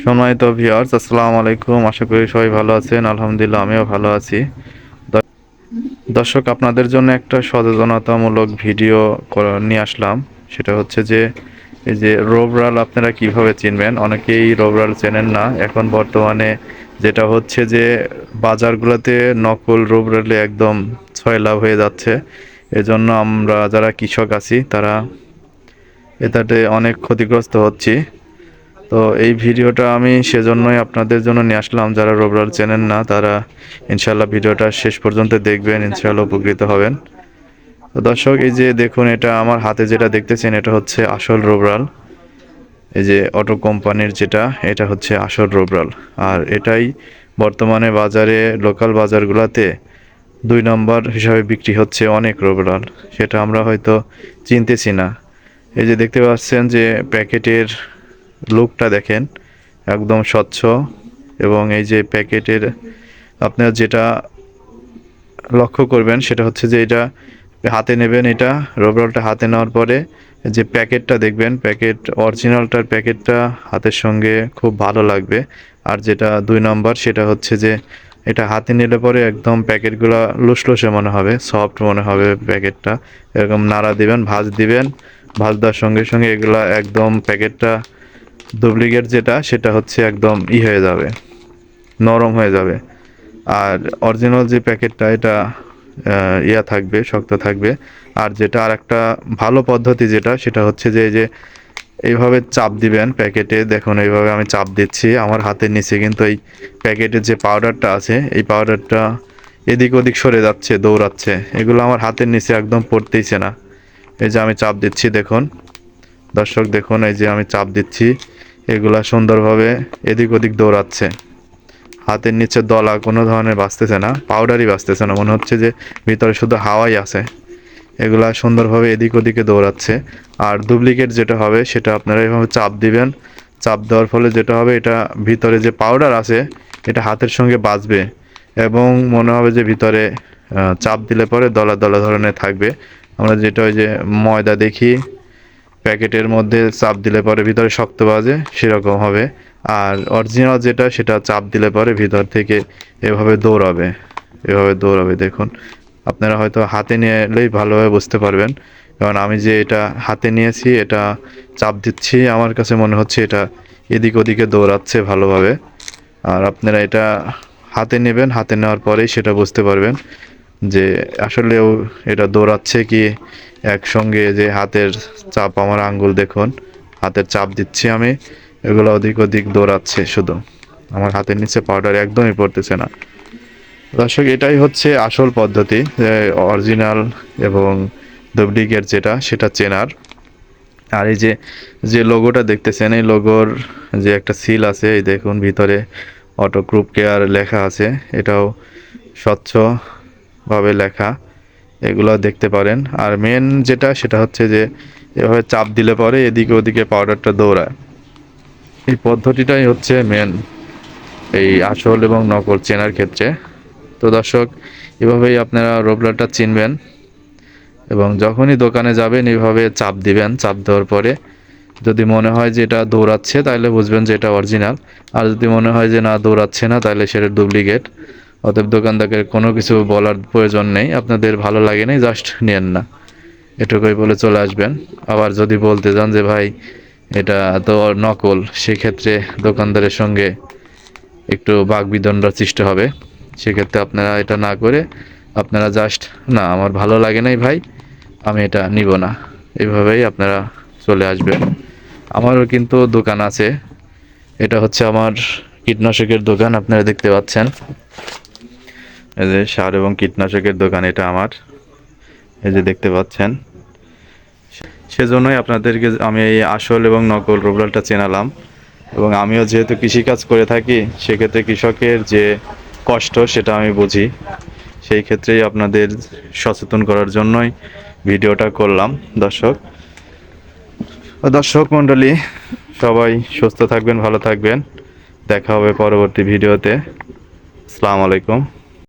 সম্মানিত ভিউয়ার্স আসসালামু আলাইকুম। আশা করি সবাই ভালো আছেন। আলহামদুলিল্লাহ, আমিও ভালো আছি। দর্শক, আপনাদের জন্য একটা সচেতনতামূলক ভিডিও নিয়ে আসলাম। সেটা হচ্ছে যে, এই যে রোবরাল আপনারা কীভাবে চিনবেন? অনেকেই রোবরাল চেনেন না। এখন বর্তমানে যেটা হচ্ছে যে, বাজারগুলোতে নকল রোবরালে একদম ছয় লাভ হয়ে যাচ্ছে। এজন্য আমরা যারা কৃষক আছি, তারা এটাতে অনেক ক্ষতিগ্রস্ত হচ্ছি। তো এই ভিডিওটা আমি সেজন্যই আপনাদের জন্য নিয়ে আসলাম। যারা রোবরাল চেনেন না, তারা ইনশাল্লাহ ভিডিওটা শেষ পর্যন্ত দেখবেন ইনশাল্লাহ উপকৃত হবেন। তো দর্শক, এই যে দেখুন, এটা আমার হাতে যেটা দেখতেছেন, এটা হচ্ছে আসল রোবরাল। এই যে অটো কোম্পানির যেটা, এটা হচ্ছে আসল রোবরাল। আর এটাই বর্তমানে বাজারে, লোকাল বাজারগুলোতে দুই নম্বর হিসাবে বিক্রি হচ্ছে অনেক রোবরাল। সেটা আমরা হয়তো চিনতেছি না। এই যে দেখতে পাচ্ছেন যে প্যাকেটের লুকটা দেখেন, একদম স্বচ্ছ এবং এই যে প্যাকেটের আপনার যেটা লক্ষ্য করবেন সেটা হচ্ছে যে এটা হাতে নেবেন এটা রবারটা হাতে নেওয়ার পরে যে প্যাকেটটা দেখবেন, প্যাকেট অরিজিনালটার প্যাকেটটা হাতের সঙ্গে খুব ভালো লাগবে। আর যেটা দুই নম্বর সেটা হচ্ছে যে এটা হাতে নিলে পরে একদম প্যাকেটগুলো লুসলুসে মনে হবে সফট মনে হবে প্যাকেটটা। এরকম নাড়া দিবেন, ভাজ দিবেন, ভাজ দেওয়ার সঙ্গে সঙ্গে এগুলা একদম প্যাকেটটা ডুপ্লিকেট যেটা, সেটা হচ্ছে একদম ই হয়ে যাবে, নরম হয়ে যাবে। আর অরিজিনাল যে প্যাকেটটা এটা ইয়া থাকবে, শক্ত থাকবে। আর যেটা আর একটা ভালো পদ্ধতি যেটা, সেটা হচ্ছে যে যে এইভাবে চাপ দিবেন প্যাকেটে দেখুন, এইভাবে আমি চাপ দিচ্ছি। আমার হাতের নিচে কিন্তু এই প্যাকেটের যে পাউডারটা আছে, এই পাউডারটা এদিক ওদিক সরে যাচ্ছে, দৌড়াচ্ছে। এগুলো আমার হাতের নিচে একদম পড়তেইছে না। এই যে আমি চাপ দিচ্ছি, দেখুন। দর্শক, দেখুন, এই যে আমি চাপ দিচ্ছি। এগুলা সুন্দরভাবে এদিক ওদিক দৌড়াচ্ছে। হাতের নিচে দলা কোনো ধরনের বাঁচতেছে না পাউডারই বাঁচতেছে না। মনে হচ্ছে যে ভিতরে শুধু হাওয়াই আছে। এগুলা সুন্দরভাবে এদিক ওদিকে দৌড়াচ্ছে। আর ডুপ্লিকেট যেটা হবে, সেটা আপনারা এভাবে চাপ দিবেন। চাপ দেওয়ার ফলে যেটা হবে, এটা ভিতরে যে পাউডার আছে, এটা হাতের সঙ্গে বাঁচবে। এবং মনে হবে যে ভিতরে চাপ দিলে পরে দলা দলা ধরনের থাকবে। আমরা যেটা ওই যে ময়দা দেখি প্যাকেটের মধ্যে চাপ দিলে পরে ভিতরে শক্ত বাজে, সেরকম হবে। আর অরিজিনাল যেটা, সেটা চাপ দিলে পরে ভিতর থেকে এভাবে দৌড়াবে। এভাবে দৌড়াবে, দেখুন। আপনারা হয়তো হাতে নিয়ে এলেই ভালোভাবে বুঝতে পারবেন। কারণ আমি যে এটা হাতে নিয়েছি, এটা চাপ দিচ্ছি, আমার কাছে মনে হচ্ছে এটা এদিক ওদিকে দৌড়াচ্ছে ভালোভাবে। আর আপনারা এটা হাতে নেবেন, হাতে নেওয়ার পরেই সেটা বুঝতে পারবেন। যে আসলেও এটা দৌড়াচ্ছে কি একসঙ্গে যে হাতের চাপ, আমার আঙ্গুল দেখুন, হাতের চাপ দিচ্ছি আমি, এগুলো অধিক অধিক দৌড়াচ্ছে শুধু। আমার হাতের নিচে পাউডার একদমই পড়তেছে না। দর্শক, এটাই হচ্ছে আসল পদ্ধতি, যে অরিজিনাল এবং ডুপ্লিকেট যেটা, সেটা চেনার। আর এই যে যে লোগোটা দেখতেছেন, এই লোগোর যে একটা সিল আছে, এই দেখুন, ভিতরে অটো গ্রুপ কেয়ার লেখা আছে, এটাও স্বচ্ছভাবে লেখা, এগুলো দেখতে পারেন। আর মেন যেটা, সেটা হচ্ছে যে, এভাবে চাপ দিলে পরে এদিকে ওদিকে পাউডারটা দৌড়ায়। এই পদ্ধতিটাই হচ্ছে মেন এই আসল এবং নকল চেনার ক্ষেত্রে। তো দর্শক, এভাবেই আপনারা রোবলারটা চিনবেন এবং যখনই দোকানে যাবেন এইভাবে চাপ দিবেন। চাপ দেওয়ার পরে যদি মনে হয় যে এটা দৌড়াচ্ছে, তাহলে বুঝবেন যে এটা অরিজিনাল আর যদি মনে হয় যে না দৌড়াচ্ছে না, তাহলে সেটা ডুপ্লিকেট অতএব দোকানদারকে কোনো কিছু বলার প্রয়োজন নেই। আপনাদের ভালো লাগে নাই জাস্ট নেন না। এটুকুই বলে চলে আসবেন। আবার যদি বলতে যান যে, ভাই, এটা তো নকল, সেক্ষেত্রে দোকানদারের সঙ্গে একটু বাঘ বিদণ্ডার সৃষ্টি হবে। সেক্ষেত্রে আপনারা এটা না করে, আপনারা জাস্ট না, আমার ভালো লাগে নাই ভাই, আমি এটা নিব না। এইভাবেই আপনারা চলে আসবেন। আমারও কিন্তু দোকান আছে। এটা হচ্ছে আমার কীটনাশকের দোকান, আপনারা দেখতে পাচ্ছেন। এই যে সার এবং কীটনাশকের দোকান, এটা আমার। এই যে দেখতে পাচ্ছেন। সেজন্যই আপনাদেরকে আমি এই আসল এবং নকল রোবলালটা চেনালাম। এবং আমিও যেহেতু কৃষিকাজ করে থাকি, সেক্ষেত্রে কৃষকের যে কষ্ট, সেটা আমি বুঝি। সেই ক্ষেত্রেই আপনাদের সচেতন করার জন্যই ভিডিওটা করলাম। দর্শক দর্শক মণ্ডলী, সবাই সুস্থ থাকবেন, ভালো থাকবেন। দেখা হবে পরবর্তী ভিডিওতে। আসসালামু আলাইকুম।